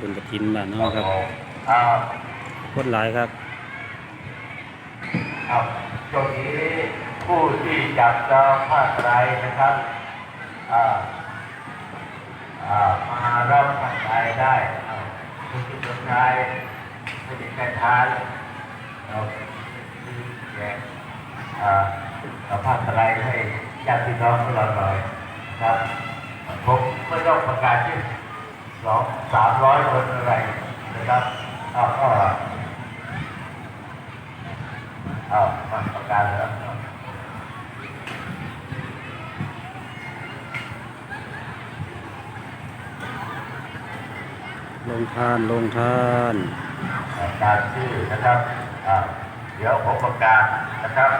บุญกระถินบ้านเฮาครับอ่าคนหลายครับ ครับช่วงนี้ผู้ที่จับจองผ้าไตรนะครับอ่าอ่ามารับผ้าไตรได้อ่าผู้ที่สนใจผู้ที่ใช้ทานเราที่แจกอ่าเอาผ้าไตรให้ญาติพี่น้องของเราหน่อยนะครับผมไม่ต้องประกาศชื่อ สองสามร้อยคนอะไรนะครับเอาก็เอามาประกาศแล้วลงทานลงทานการชื่อนะครับเดี๋ยวผมประกาศนะครับ